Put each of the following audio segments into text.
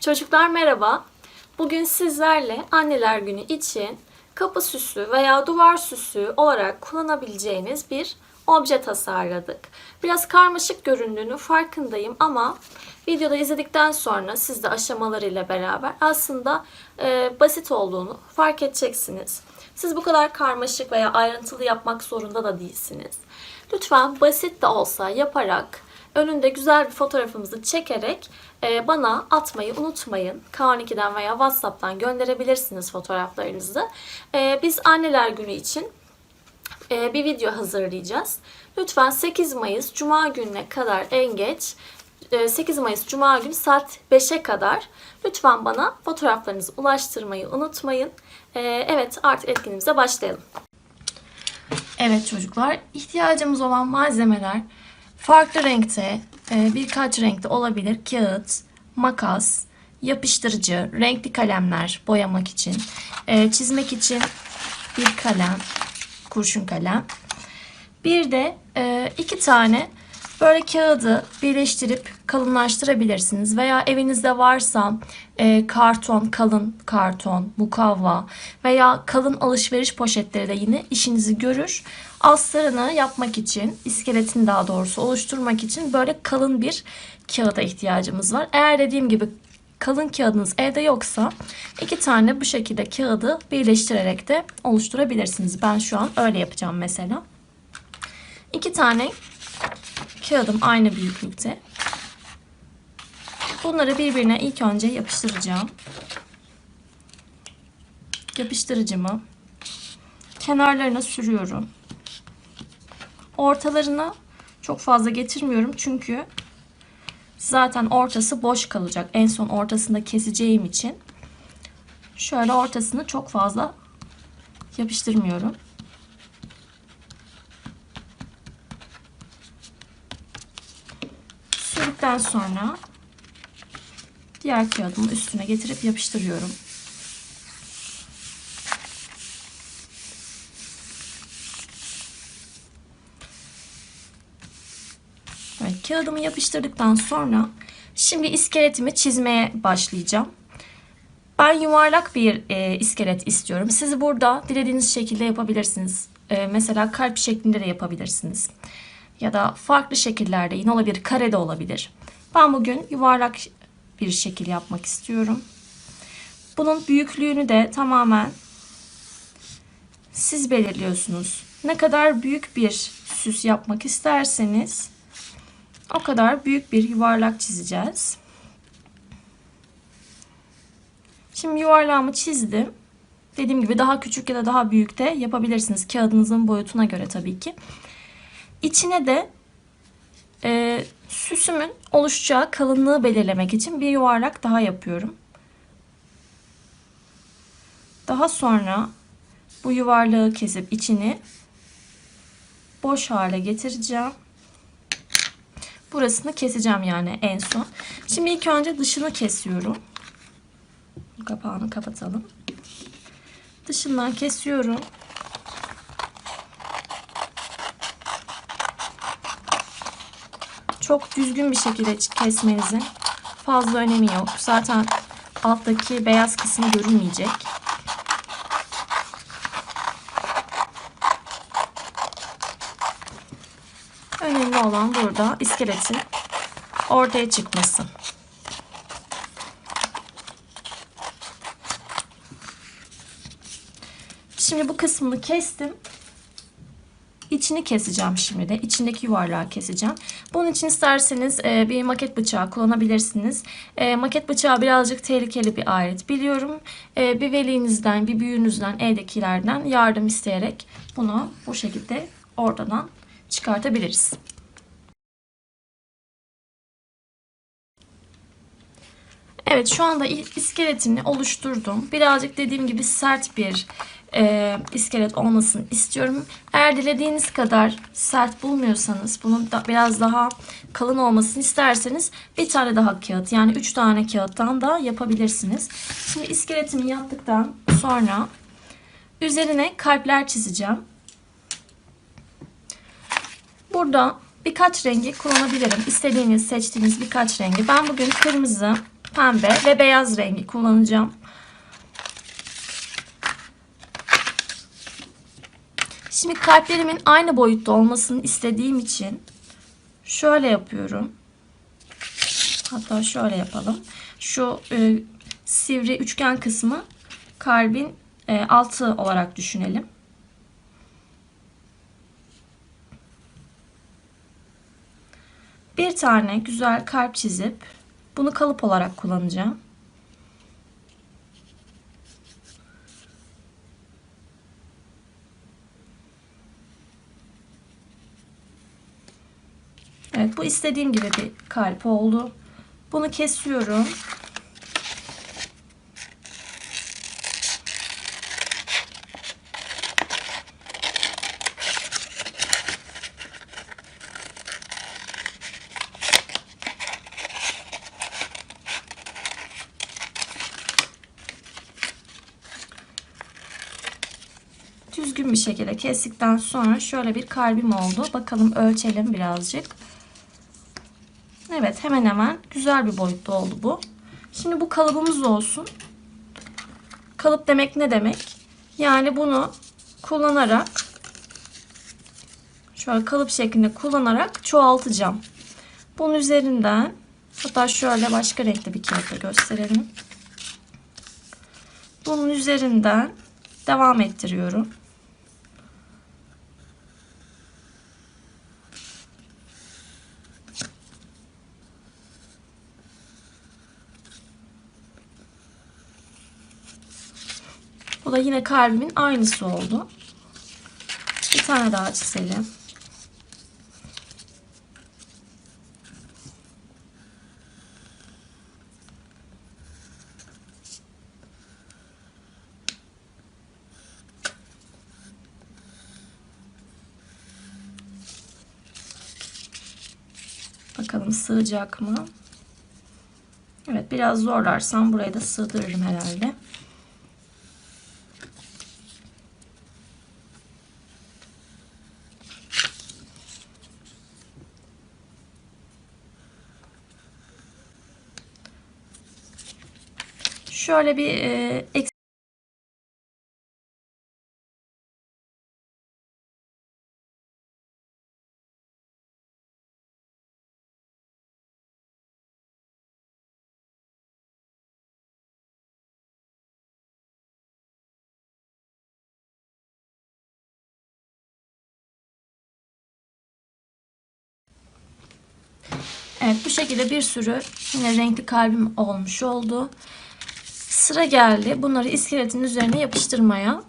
Çocuklar merhaba. Bugün sizlerle anneler günü için kapı süsü veya duvar süsü olarak kullanabileceğiniz bir obje tasarladık. Biraz karmaşık göründüğünü farkındayım ama videoda izledikten sonra siz de aşamalarıyla beraber aslında e, basit olduğunu fark edeceksiniz. Siz bu kadar karmaşık veya ayrıntılı yapmak zorunda da değilsiniz. Lütfen basit de olsa yaparak önünde güzel bir fotoğrafımızı çekerek e, bana atmayı unutmayın. K12'den veya WhatsApp'tan gönderebilirsiniz fotoğraflarınızı. E, biz anneler günü için e, bir video hazırlayacağız. Lütfen 8 Mayıs Cuma gününe kadar en geç e, 8 Mayıs Cuma günü saat 5'e kadar lütfen bana fotoğraflarınızı ulaştırmayı unutmayın. Evet artık etkinliğimize başlayalım. Evet çocuklar, ihtiyacımız olan malzemeler farklı renkte, e, birkaç renkte olabilir. Kağıt, makas, yapıştırıcı, renkli kalemler boyamak için, e, çizmek için bir kalem, kurşun kalem. Bir de e, iki tane böyle kağıdı birleştirip kalınlaştırabilirsiniz. Veya evinizde varsa e, karton, kalın karton, mukavva veya kalın alışveriş poşetleri de yine işinizi görür. Astarını yapmak için, iskeletini daha doğrusu oluşturmak için böyle kalın bir kağıda ihtiyacımız var. Eğer dediğim gibi kalın kağıdınız evde yoksa iki tane bu şekilde kağıdı birleştirerek de oluşturabilirsiniz. Ben şu an öyle yapacağım mesela. İki tane kağıdım aynı büyüklükte. Bunları birbirine ilk önce yapıştıracağım. Yapıştırıcımı kenarlarına sürüyorum. Ortalarına çok fazla getirmiyorum çünkü zaten ortası boş kalacak. En son ortasında keseceğim için şöyle ortasını çok fazla yapıştırmıyorum. Sürdükten sonra diğer kağıdımı üstüne getirip yapıştırıyorum. Evet, kağıdımı yapıştırdıktan sonra şimdi iskeletimi çizmeye başlayacağım. Ben yuvarlak bir e, iskelet istiyorum. Siz burada dilediğiniz şekilde yapabilirsiniz. E, mesela kalp şeklinde de yapabilirsiniz. Ya da farklı şekillerde yine olabilir. Kare de olabilir. Ben bugün yuvarlak bir şekil yapmak istiyorum. Bunun büyüklüğünü de tamamen siz belirliyorsunuz. Ne kadar büyük bir süs yapmak isterseniz o kadar büyük bir yuvarlak çizeceğiz. Şimdi yuvarlağımı çizdim. Dediğim gibi daha küçük ya da daha büyük de yapabilirsiniz. Kağıdınızın boyutuna göre tabii ki. İçine de e, süsümün oluşacağı kalınlığı belirlemek için bir yuvarlak daha yapıyorum. Daha sonra bu yuvarlağı kesip içini boş hale getireceğim. Burasını keseceğim yani en son. Şimdi ilk önce dışını kesiyorum. Kapağını kapatalım. Dışından kesiyorum. Çok düzgün bir şekilde kesmenizin fazla önemi yok. Zaten alttaki beyaz kısmı görünmeyecek. Önemli olan burada iskeletin ortaya çıkması. Şimdi bu kısmını kestim. İçini keseceğim şimdi de. İçindeki yuvarlağı keseceğim. Bunun için isterseniz e, bir maket bıçağı kullanabilirsiniz. E, maket bıçağı birazcık tehlikeli bir alet biliyorum. E, bir velinizden, bir büyüğünüzden, evdekilerden yardım isteyerek bunu bu şekilde ortadan çıkartabiliriz. Evet şu anda iskeletini oluşturdum. Birazcık dediğim gibi sert bir e, iskelet olmasını istiyorum. Eğer dilediğiniz kadar sert bulmuyorsanız bunun da biraz daha kalın olmasını isterseniz bir tane daha kağıt yani 3 tane kağıttan da yapabilirsiniz. Şimdi iskeletimi yaptıktan sonra üzerine kalpler çizeceğim. Burada birkaç rengi kullanabilirim. İstediğiniz, seçtiğiniz birkaç rengi. Ben bugün kırmızı, pembe ve beyaz rengi kullanacağım. Şimdi kalplerimin aynı boyutta olmasını istediğim için şöyle yapıyorum. Hatta şöyle yapalım. Şu e, sivri üçgen kısmı kalbin e, altı olarak düşünelim. Bir tane güzel kalp çizip bunu kalıp olarak kullanacağım. Evet bu istediğim gibi bir kalp oldu. Bunu kesiyorum. düzgün bir şekilde kestikten sonra şöyle bir kalbim oldu. Bakalım ölçelim birazcık. Evet hemen hemen güzel bir boyutta oldu bu. Şimdi bu kalıbımız olsun. Kalıp demek ne demek? Yani bunu kullanarak şöyle kalıp şeklinde kullanarak çoğaltacağım. Bunun üzerinden hatta şöyle başka renkli bir kağıtta gösterelim. Bunun üzerinden devam ettiriyorum. Bu da yine kalbimin aynısı oldu. Bir tane daha çizelim. Bakalım sığacak mı? Evet biraz zorlarsam buraya da sığdırırım herhalde. Şöyle bir e, eks- Evet bu şekilde bir sürü yine renkli kalbim olmuş oldu. Sıra geldi bunları iskeletin üzerine yapıştırmaya.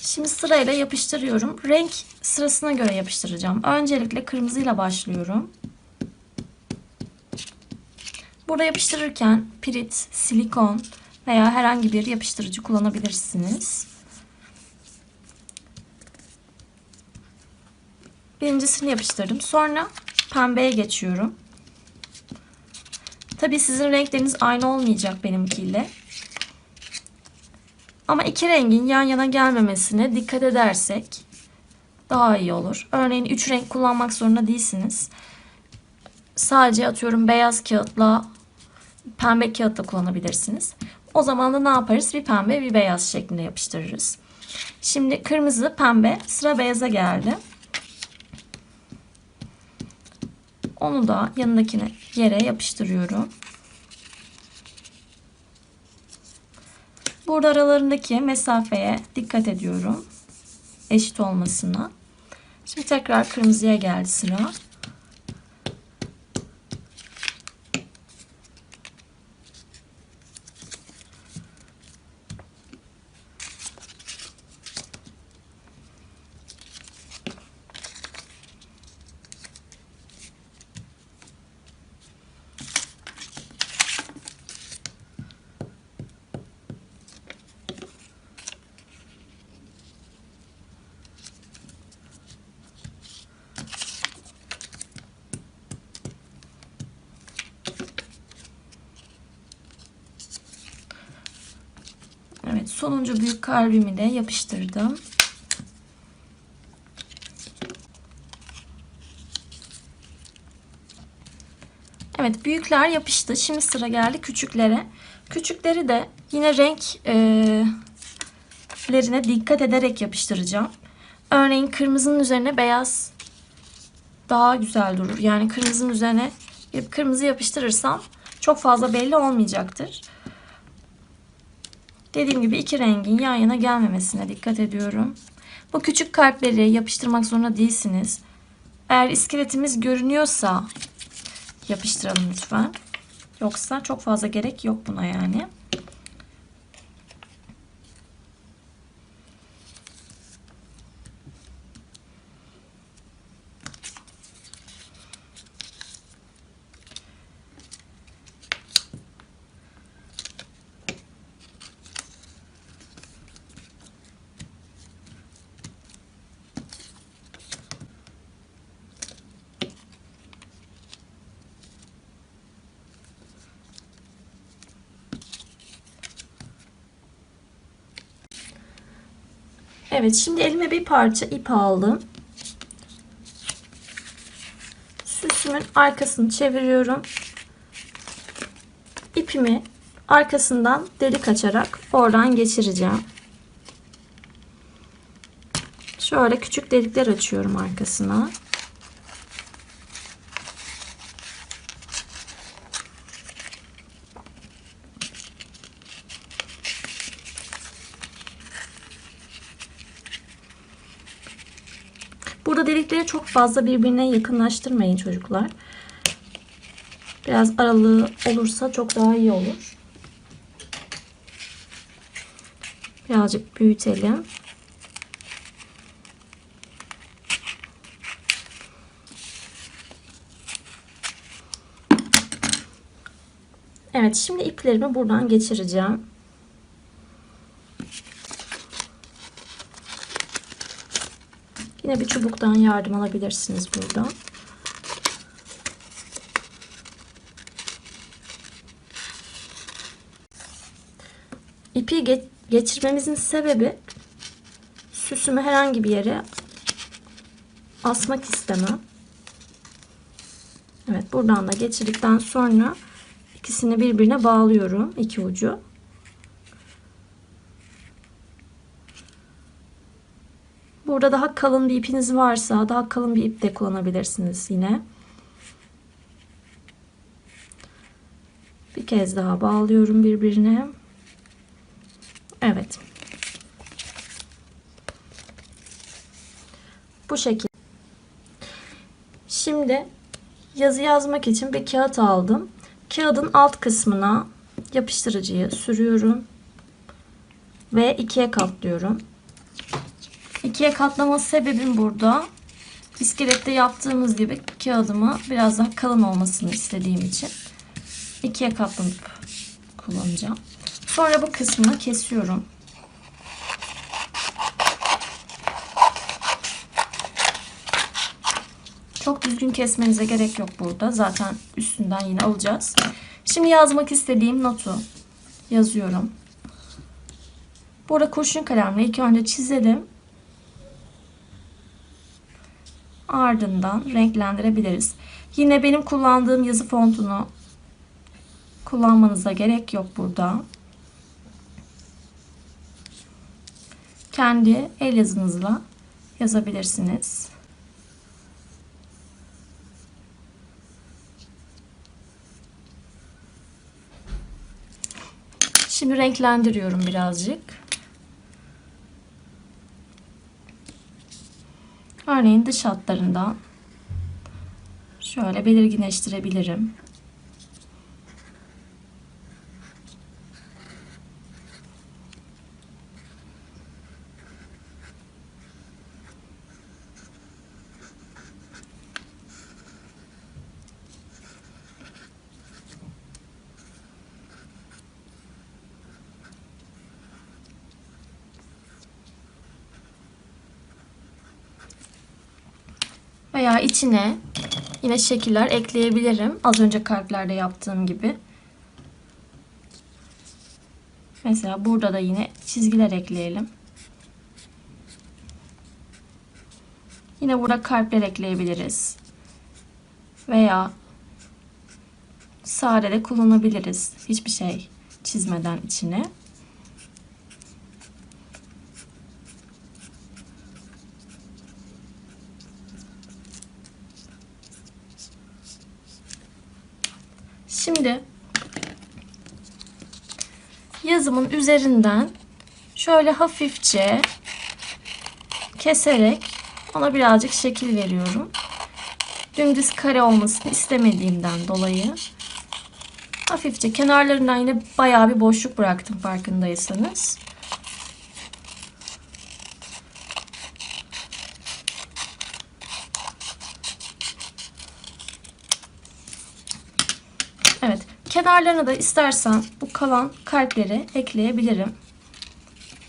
Şimdi sırayla yapıştırıyorum. Renk sırasına göre yapıştıracağım. Öncelikle kırmızıyla başlıyorum. Burada yapıştırırken pirit, silikon veya herhangi bir yapıştırıcı kullanabilirsiniz. Birincisini yapıştırdım. Sonra pembeye geçiyorum. Tabi sizin renkleriniz aynı olmayacak benimkiyle. Ama iki rengin yan yana gelmemesine dikkat edersek daha iyi olur. Örneğin üç renk kullanmak zorunda değilsiniz. Sadece atıyorum beyaz kağıtla pembe kağıt da kullanabilirsiniz. O zaman da ne yaparız? Bir pembe bir beyaz şeklinde yapıştırırız. Şimdi kırmızı pembe sıra beyaza geldi. Onu da yanındakine yere yapıştırıyorum. Burada aralarındaki mesafeye dikkat ediyorum. Eşit olmasına. Şimdi tekrar kırmızıya geldi sıra. Evet sonuncu büyük kalbimi de yapıştırdım. Evet büyükler yapıştı. Şimdi sıra geldi küçüklere. Küçükleri de yine renk e, dikkat ederek yapıştıracağım. Örneğin kırmızının üzerine beyaz daha güzel durur. Yani kırmızının üzerine kırmızı yapıştırırsam çok fazla belli olmayacaktır. Dediğim gibi iki rengin yan yana gelmemesine dikkat ediyorum. Bu küçük kalpleri yapıştırmak zorunda değilsiniz. Eğer iskeletimiz görünüyorsa yapıştıralım lütfen. Yoksa çok fazla gerek yok buna yani. Evet şimdi elime bir parça ip aldım. Süsümün arkasını çeviriyorum. İpimi arkasından delik açarak oradan geçireceğim. Şöyle küçük delikler açıyorum arkasına. Delikleri çok fazla birbirine yakınlaştırmayın çocuklar. Biraz aralığı olursa çok daha iyi olur. Birazcık büyütelim. Evet şimdi iplerimi buradan geçireceğim. Yine bir çubuktan yardım alabilirsiniz burada. İpi ge geçirmemizin sebebi süsümü herhangi bir yere asmak istemem. Evet buradan da geçirdikten sonra ikisini birbirine bağlıyorum iki ucu. Burada daha kalın bir ipiniz varsa daha kalın bir ip de kullanabilirsiniz yine. Bir kez daha bağlıyorum birbirine. Evet. Bu şekilde. Şimdi yazı yazmak için bir kağıt aldım. Kağıdın alt kısmına yapıştırıcıyı sürüyorum ve ikiye katlıyorum. İkiye katlama sebebim burada. İskelette yaptığımız gibi kağıdımı biraz daha kalın olmasını istediğim için ikiye katlanıp kullanacağım. Sonra bu kısmını kesiyorum. Çok düzgün kesmenize gerek yok burada. Zaten üstünden yine alacağız. Şimdi yazmak istediğim notu yazıyorum. Burada kurşun kalemle ilk önce çizelim. Ardından renklendirebiliriz. Yine benim kullandığım yazı fontunu kullanmanıza gerek yok burada. Kendi el yazınızla yazabilirsiniz. Şimdi renklendiriyorum birazcık. Örneğin dış hatlarından şöyle belirginleştirebilirim. Veya içine yine şekiller ekleyebilirim. Az önce kalplerde yaptığım gibi. Mesela burada da yine çizgiler ekleyelim. Yine burada kalpler ekleyebiliriz. Veya sade de kullanabiliriz. Hiçbir şey çizmeden içine. Şimdi yazımın üzerinden şöyle hafifçe keserek ona birazcık şekil veriyorum. Dümdüz kare olmasını istemediğimden dolayı hafifçe kenarlarından yine bayağı bir boşluk bıraktım farkındaysanız. Evet, kenarlarına da istersen bu kalan kalpleri ekleyebilirim.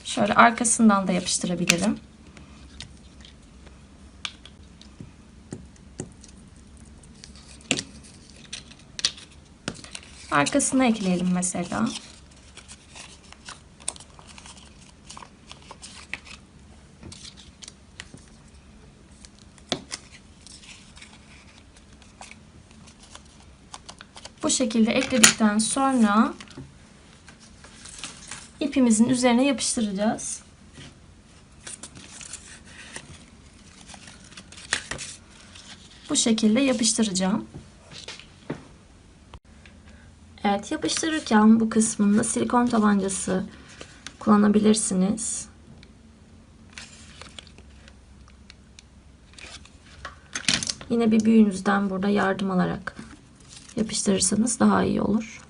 Şöyle arkasından da yapıştırabilirim. Arkasına ekleyelim mesela. Bu şekilde ekledikten sonra ipimizin üzerine yapıştıracağız. Bu şekilde yapıştıracağım. Evet yapıştırırken bu kısmında silikon tabancası kullanabilirsiniz. Yine bir büyüğünüzden burada yardım alarak yapıştırırsanız daha iyi olur.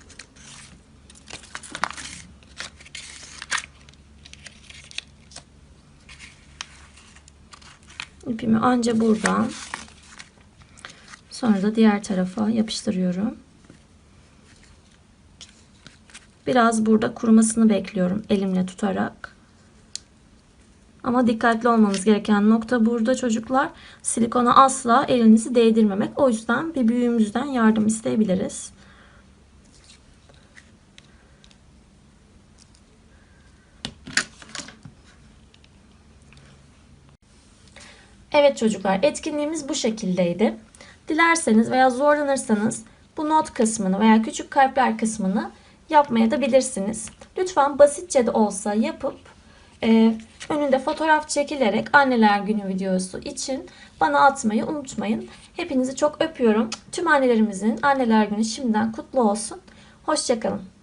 İpimi anca buradan sonra da diğer tarafa yapıştırıyorum. Biraz burada kurumasını bekliyorum elimle tutarak. Ama dikkatli olmanız gereken nokta burada çocuklar. Silikona asla elinizi değdirmemek. O yüzden bir büyüğümüzden yardım isteyebiliriz. Evet çocuklar etkinliğimiz bu şekildeydi. Dilerseniz veya zorlanırsanız bu not kısmını veya küçük kalpler kısmını yapmaya da bilirsiniz. Lütfen basitçe de olsa yapıp e, önünde fotoğraf çekilerek anneler günü videosu için bana atmayı unutmayın. Hepinizi çok öpüyorum. Tüm annelerimizin anneler günü şimdiden kutlu olsun. Hoşçakalın.